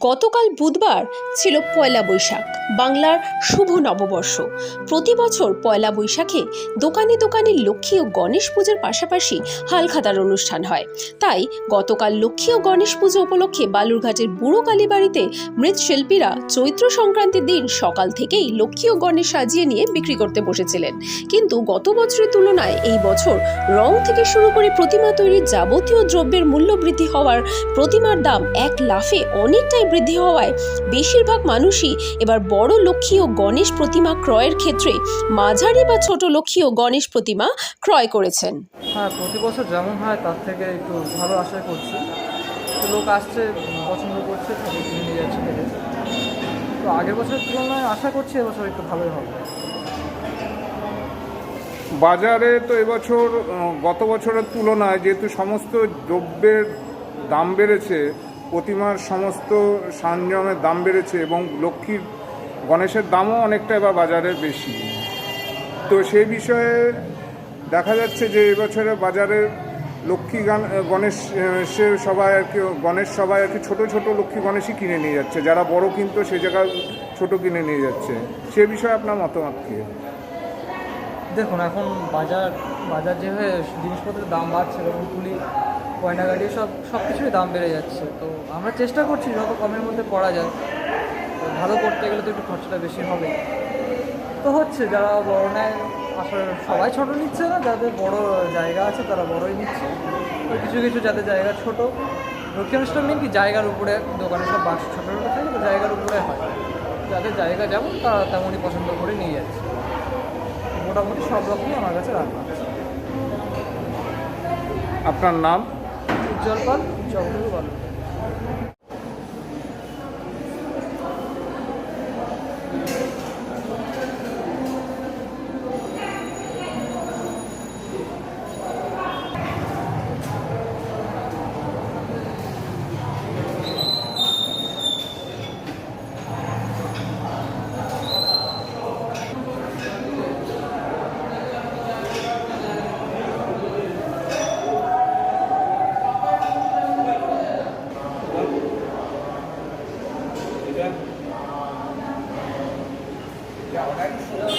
গতকাল বুধবার ছিল পয়লা বৈশাখ, বাংলার শুভ নববর্ষ। প্রতি বছর পয়লা বৈশাখে দোকানে দোকানে লক্ষ্মী ও গণেশ পুজোর পাশাপাশি হালখাতার অনুষ্ঠান হয়। তাই গতকাল লক্ষ্মী ও গণেশ পুজো উপলক্ষে বালুরঘাটের বুড়ো কালীবাড়িতে মৃৎশিল্পীরা চৈত্র সংক্রান্তির দিন সকাল থেকেই লক্ষ্মী ও গণেশ সাজিয়ে নিয়ে বিক্রি করতে বসেছিলেন। কিন্তু গত বছরের তুলনায় এই বছর রং থেকে শুরু করে প্রতিমা তৈরির যাবতীয় দ্রব্যের মূল্য বৃদ্ধি হওয়ার প্রতিমার দাম এক লাফে অনেকটাই বৃদ্ধি হওয়ায় বেশিরভাগ মানুষই এবার বড় লক্ষ্মী ও গণেশ প্রতিমা ক্রয়ের ক্ষেত্রে মাঝারি বা ছোট লক্ষ্মী ও গণেশ প্রতিমা ক্রয় করেছেন। হ্যাঁ প্রতি বছর যেমন হয় তার থেকে একটু ভালো আশা করছি। লোক আসছে পছন্দ করছে নিয়ে যাচ্ছে তো আগের বছরের তুলনায় আশা করছি এবছর একটু ভালোই হবে। বাজারে তো এবছর গত বছরের তুলনায় যেহেতু সমস্ত দ্রব্যের দাম বেড়েছে প্রতিমার সমস্ত সরঞ্জামের দাম বেড়েছে এবং লক্ষ্মীর গণেশের দামও অনেকটা এবার বাজারে বেশি। তো সেই বিষয়ে দেখা যাচ্ছে যে এবছরে বাজারে লক্ষ্মী গান গণেশ সে সবাই আর কি, গণেশ সবাই আর কি ছোটো ছোটো লক্ষ্মী গণেশই কিনে নিয়ে যাচ্ছে। যারা বড় কিনতো সে জায়গায় ছোটো কিনে নিয়ে যাচ্ছে। সে বিষয়ে আপনার মতামত কী? দেখুন, এখন বাজার বাজার যেভাবে জিনিসপত্রের দাম বাড়ছে, যেমন তুলি গয়নাগাড়ি সব সব কিছুই দাম বেড়ে যাচ্ছে। তো আমরা চেষ্টা করছি যত কমের মধ্যে পড়া যায়। তো ভালো করতে গেলে তো একটু খরচাটা বেশি হবে। তো হচ্ছে, যারা বড় নেয়, আসলে সবাই ছোট নিচ্ছে না, যাদের বড় জায়গা আছে তারা বড়ই নিচ্ছে। তো কিছু কিছু যাদের জায়গা ছোট লক্ষ্মী অনুষ্ঠান মেন কি জায়গার উপরে, দোকানে সব বাক্স ছোটো ছোটো থাকে, তো জায়গার উপরে হয়। যাদের জায়গা যেমন, তারা তেমনই পছন্দ করে নিয়ে যাচ্ছে। মোটামুটি সব রকমই আমার কাছে রাখা আছে। আপনার নাম? পাল চক্রবর্তী বলো chưa đánh sữa